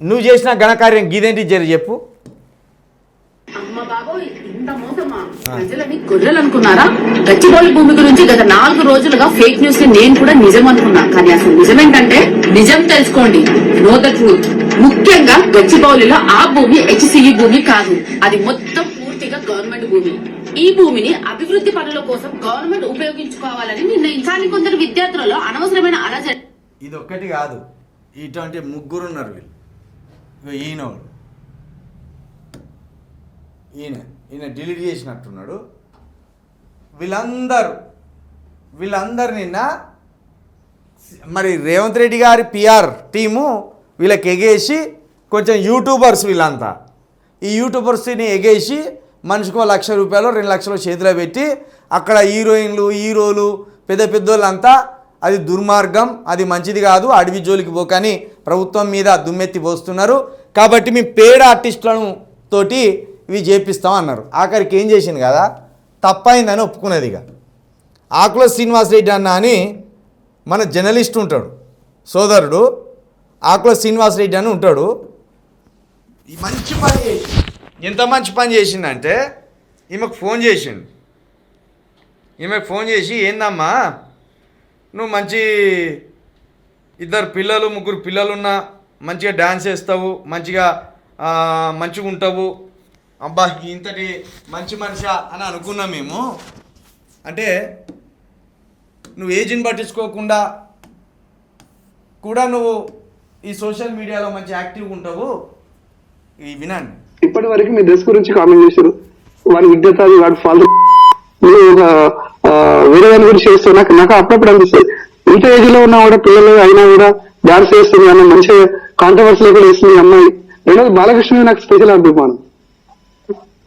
నువ్వు చేసిన ఘనకార్యం గీదేంటి జరి చెప్పు. గొర్రెలు అనుకున్నారా గచ్చిబౌలి భూమి గురించి గత నాలుగు రోజులుగా ఫేక్ న్యూస్ని నేను కూడా నిజం అనుకున్నా కానీ అసలు నిజమేంటంటే నిజం తెలుసుకోండి. నో ద ట్రూత్ ముఖ్యంగా గచ్చిబౌలిలో ఆ భూమి హెచ్సిఈ భూమి కాదు. అది మొత్తం పూర్తిగా గవర్నమెంట్ భూమి. ఈ భూమిని అభివృద్ధి పనుల కోసం గవర్నమెంట్ ఉపయోగించుకోవాలని నిర్ణయించాలి కొందరు విద్యార్థులలో అనవసరమైన అలజడి ఇది ఒక్కటి కాదు. ఇటువంటి ముగ్గురు ఉన్నారు వీళ్ళు. ఈయనోడు. ఈయన ఈయన డిలీట్ చేసినట్టున్నాడు. వీళ్ళందరూ వీళ్ళందరు నిన్న మరి రేవంత్ రెడ్డి గారి పిఆర్ టీము వీళ్ళకి ఎగేసి కొంచెం యూట్యూబర్స్ వీళ్ళంతా. ఈ యూట్యూబర్స్ని ఎగేసి మనిషికో లక్ష రూపాయలు రెండు లక్షలు చేతిలో పెట్టి అక్కడ హీరోయిన్లు హీరోలు పెద్ద పెద్దోళ్ళంతా అది దుర్మార్గం అది మంచిది కాదు అడవి జోలికి పోకని ప్రభుత్వం మీద దుమ్మెత్తి పోస్తున్నారు. కాబట్టి మేము పేడ ఆర్టిస్టులను తోటి ఇవి చేపిస్తాం అన్నారు. ఆఖరికి ఏం చేసింది కదా? తప్పైందని ఒప్పుకున్నది ఇక. ఆకుల శ్రీనివాసరెడ్డి అన్న అని మన జర్నలిస్ట్ ఉంటాడు సోదరుడు ఆకుల శ్రీనివాసరెడ్డి అని ఉంటాడు. మంచి పని చేసి ఎంత మంచి పని చేసిందంటే ఈమెకు ఫోన్ చేసిండు. ఈమెకు ఫోన్ చేసి ఏందమ్మా నువ్వు మంచి ఇద్దరు పిల్లలు ముగ్గురు పిల్లలున్నా మంచిగా డ్యాన్స్ వేస్తావు మంచిగా మంచిగా ఉంటావు. అబ్బా ఇంతటి మంచి మనిషి అని అనుకున్నాం మేము. అంటే నువ్వు ఏజ్ని పట్టించుకోకుండా కూడా నువ్వు ఈ సోషల్ మీడియాలో మంచి యాక్టివ్గా ఉంటావు. ఇవి వినండి. ఇప్పటి వరకు మీ డ్రెస్ గురించి కామెంట్ చేశారు. వాడి విద్యత అది వాడి ఫాలో ఒక వేరే దాని గురించి చేస్తే నాకు నాకు అప్పుడప్పుడు అనిపిస్తుంది. ఇంత ఏజ్లో ఉన్నా కూడా పిల్లలు అయినా కూడా డాన్స్ చేస్తుంది అన్న మంచి కాంట్రవర్సీ కూడా వేస్తుంది అమ్మాయి. రెండోది బాలకృష్ణ నాకు స్పెషల్ అభిమానం.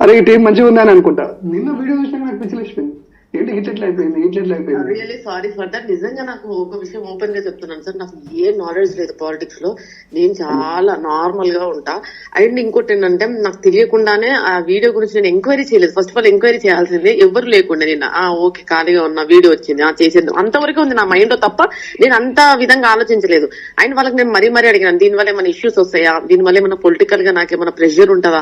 అరే ఈ టీం మంచిగా ఉందని అనుకుంటా. నిన్న వీడియో చూసినా నాకు పిచ్చిలు ఏంటి ఇట్లా అయిపోయింది? ఇట్లా అయిపోయింది? రియల్లీ సారీ ఫర్ దట్ నిజంగా నాకు ఒక విషయం ఓపెన్గా చెప్తున్నాను సార్. నాకు ఏ నాలెడ్జ్ లేదు పాలిటిక్స్లో. నేను చాలా నార్మల్గా ఉంటా. అండ్ ఇంకోటి ఏంటంటే నాకు తెలియకుండానే ఆ వీడియో గురించి నేను ఎంక్వైరీ చేయలేదు. ఫస్ట్ ఆఫ్ ఆల్ ఎంక్వైరీ చేయాల్సిందే ఎవరు లేకుండా నిన్న ఆ ఓకే ఖాళీగా ఉన్న వీడియో వచ్చింది. ఆ చేసేద్దాం. అంతవరకు ఉంది నా మైండ్లో తప్ప నేను అంత విధంగా ఆలోచించలేదు. అండ్ వాళ్ళకి నేను మరీ మరీ అడిగాను దీనివల్ల ఏమైనా ఇష్యూస్ వస్తాయా? దీనివల్ల ఏమైనా పొలిటికల్గా నాకు ఏమైనా ప్రెషర్ ఉంటుందా?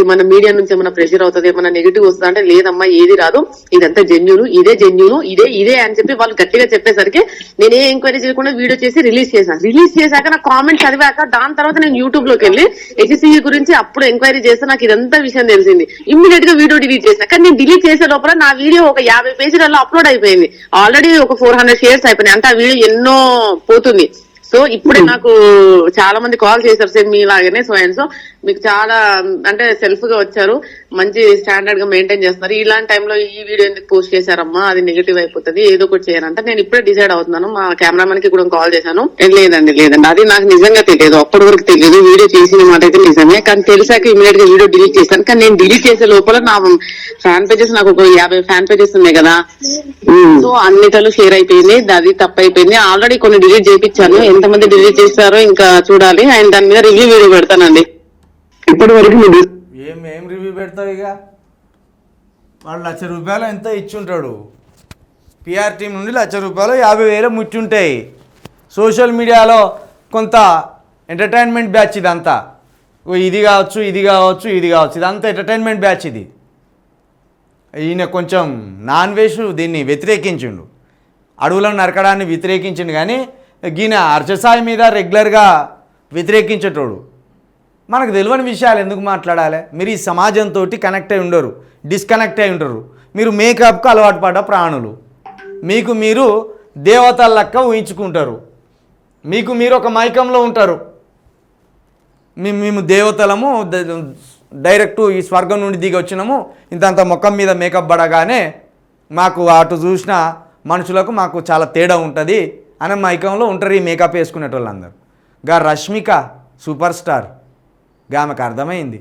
ఏమైనా మీడియా నుంచి ఏమైనా ప్రెషర్ అవుతుంది? ఏమైనా నెగిటివ్ వస్తుందా? అంటే లేదమ్మా ఏది రాదు. ఇదంతా జెన్యున్ ఇదే జెన్యును ఇదే ఇదే అని చెప్పి వాళ్ళు గట్టిగా చెప్పేసరికి నేను ఏ ఎంక్వైరీ చేయకుండా వీడియో చేసి రిలీజ్ చేశాను రిలీజ్ చేశాక నా కామెంట్ చదివాక దాని తర్వాత నేను యూట్యూబ్లోకి వెళ్ళి హెచ్సిఈ గురించి అప్పుడు ఎంక్వైరీ చేస్తే నాకు ఇదంతా విషయం తెలిసింది. ఇమ్మీడియట్గా వీడియో డిలీట్ చేసిన కానీ నేను డిలీట్ చేసే లోపల నా వీడియో ఒక యాభై పేజీలలో అప్లోడ్ అయిపోయింది. ఆల్రెడీ ఒక ఫోర్ హండ్రెడ్ షేర్స్ అయిపోయినాయి. అంటే ఆ వీడియో ఎన్నో పోతుంది. సో ఇప్పుడే నాకు చాలా మంది కాల్ చేశారు. సేమ్ మీ లాగానే సో అండ్ సో మీకు చాలా అంటే సెల్ఫ్గా వచ్చారు. మంచి స్టాండర్డ్గా మెయింటైన్ చేస్తున్నారు. ఇలాంటి టైంలో ఈ వీడియో ఎందుకు పోస్ట్ చేశారమ్మా? అది నెగిటివ్ అయిపోతుంది. ఏదో ఒకటి చేయాలంటే. నేను ఇప్పుడే డిసైడ్ అవుతున్నాను. మా కెమెరామెన్కి కూడా కాల్ చేశాను. "ఏ, లేదండి లేదండి. అది నాకు నిజంగా తెలియదు. అప్పటి వరకు తెలియదు. వీడియో చేసిన మాట అయితే నిజమే. కానీ తెలిసాక ఇమీడియట్గా వీడియో డిలీట్ చేశాను. కానీ నేను డిలీట్ చేసే లోపల నా ఫ్యాన్ పేజెస్ నాకు ఒక యాభై ఫ్యాన్ పేజెస్ ఉన్నాయి కదా. సో అన్నిటిలో షేర్ అయిపోయింది. అది తప్పు అయిపోయింది. ఆల్రెడీ కొన్ని డిలీట్ చేయించాను. ఎంతమంది డిలీట్ చేస్తారో ఇంకా చూడాలి. అండ్ దాని మీద రివ్యూ వీడియో పెడతానండి. ఇప్పటి వరకు ఏం ఏం రివ్యూ పెడతావు ఇక? వాడు లక్ష రూపాయలు ఎంత ఇచ్చుంటాడు? పిఆర్ టీం నుండి లక్ష రూపాయలు యాభై వేలు ముచ్చుంటాయి. సోషల్ మీడియాలో కొంత ఎంటర్టైన్మెంట్ బ్యాచ్ ఇదంతా. ఓ ఇది కావచ్చు ఇది కావచ్చు ఇది కావచ్చు. ఇదంతా ఎంటర్టైన్మెంట్ బ్యాచ్ ఇది. ఈయన కొంచెం నాన్ వెజ్ దీన్ని వ్యతిరేకించిండు. అడవులను నరకడాన్ని వ్యతిరేకించిండు కానీ ఈయన అర్చసాయి మీద రెగ్యులర్గా వ్యతిరేకించేటోడు. మనకు తెలియని విషయాలు ఎందుకు మాట్లాడాలి? మీరు ఈ సమాజంతో కనెక్ట్ అయి ఉండరు డిస్కనెక్ట్ అయి ఉంటారు మీరు మేకప్కు అలవాటు పడ్డ ప్రాణులు. మీకు మీరు దేవతల లెక్క ఊహించుకుంటారు. మీకు మీరు ఒక మైకంలో ఉంటారు. మేము మేము దేవతలము డైరెక్ట్ ఈ స్వర్గం నుండి దిగి వచ్చినాము. ఇంతంత ముఖం మీద మేకప్ పడగానే మాకు అటు చూసిన మనుషులకు మాకు చాలా తేడా ఉంటుంది. అనే మైకంలో ఉంటారు ఈ మేకప్ వేసుకునేటోళ్ళందరూ. గా రష్మిక సూపర్ స్టార్గా ఆమెకు అర్థమైంది.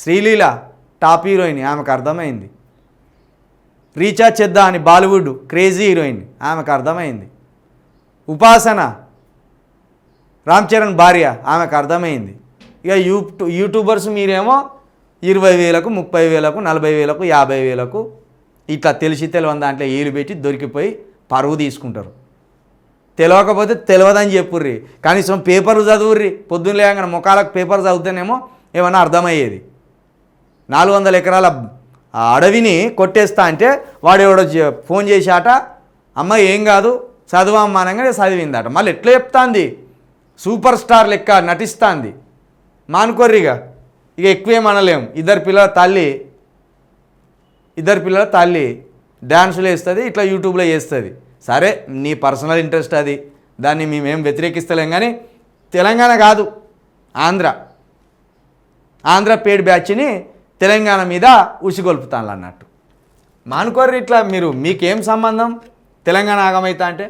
శ్రీలీల టాప్ హీరోయిన్ ఆమెకు అర్థమైంది. రీచా చెద్దా అని బాలీవుడ్ క్రేజీ హీరోయిన్ ఆమెకు అర్థమైంది. ఉపాసన రామ్ చరణ్ భార్య ఆమెకు అర్థమైంది. ఇక యూ యూట్యూబర్స్ మీరేమో ఇరవై వేలకు ముప్పై వేలకు నలభై వేలకు యాభై వేలకు ఇట్లా తెలిసి తెలియని దాంట్లో ఏలు పెట్టి దొరికిపోయి పరువు తీసుకుంటారు. తెలియకపోతే తెలియదని చెప్పుర్రి. కనీసం పేపర్లు చదువుర్రి. పొద్దున్న లేగానే ముఖాలకు పేపర్ చదివితేనేమో ఏమన్నా అర్థమయ్యేది. నాలుగు వందల ఎకరాల ఆ అడవిని కొట్టేస్తా అంటే వాడేవాడో ఫోన్ చేశాట అమ్మ ఏం కాదు చదువమ్మా అనగానే చదివిందట. మళ్ళీ ఎట్లా చెప్తాంది? సూపర్ స్టార్ లెక్క నటిస్తాంది. మానుకోర్రిగా. ఇక ఎక్కువేం అనలేం. ఇద్దరు పిల్లల తల్లి ఇద్దరు పిల్లల తల్లి డ్యాన్సులు వేస్తుంది ఇట్లా యూట్యూబ్లో చేస్తుంది. సరే నీ పర్సనల్ ఇంట్రెస్ట్ అది. దాన్ని మేమేం వ్యతిరేకిస్తలేం కానీ తెలంగాణ కాదు ఆంధ్ర. ఆంధ్ర పేడ్ బ్యాచ్ని తెలంగాణ మీద ఉసిగొల్పుతాను అన్నట్టు మానుకోర్రి ఇట్లా మీరు మీకేం సంబంధం? తెలంగాణ ఆగమైతా అంటే?